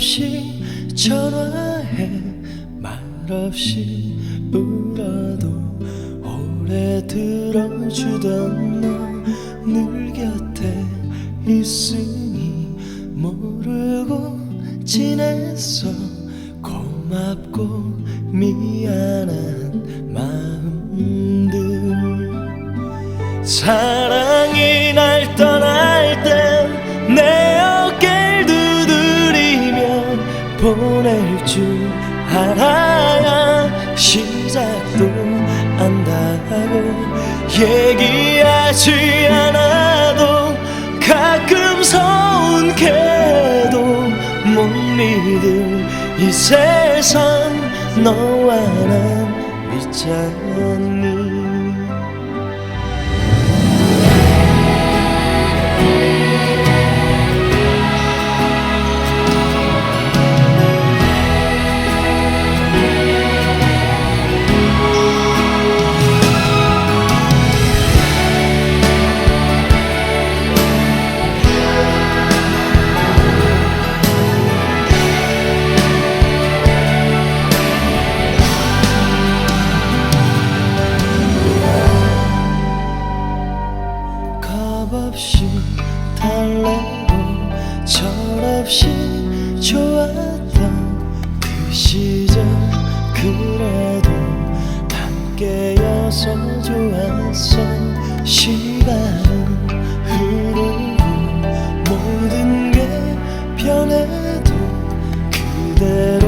없이 전화해 말 없이 울어도 오래 들어주던 너 늘 곁에 있으니 모르고 지냈어. 고맙고 미안한 마음들. 사 보낼 줄 알아야 시작도 안다고 얘기하지 않아도 가끔 서운해도 못 믿을 이 세상 너와 난 믿잖니 겁 함께여서 좋았어 시간은 흐르고 모든 게 변해도 그대로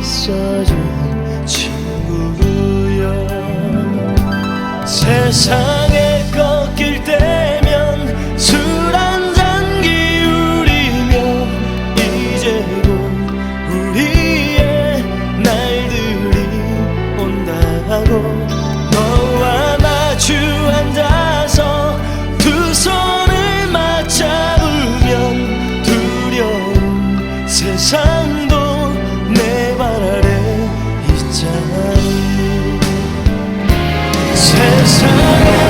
있어준 친구여 세상 세상에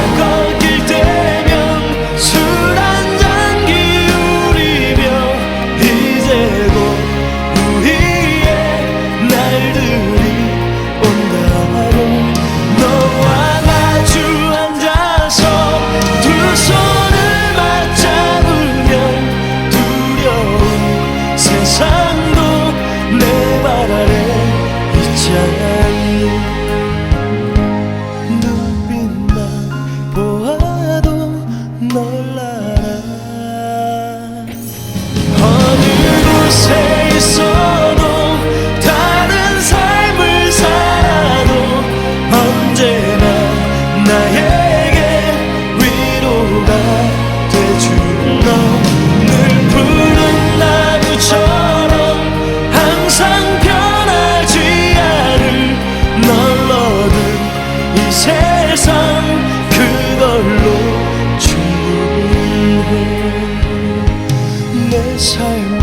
놀라라 어느 곳에 있어도 다른 삶을 살아도 언제나 나에게 위로가 되준 너늘 부른 나무처럼 항상 변하지 않을 널 얻은 이 세상 그걸로. 삶을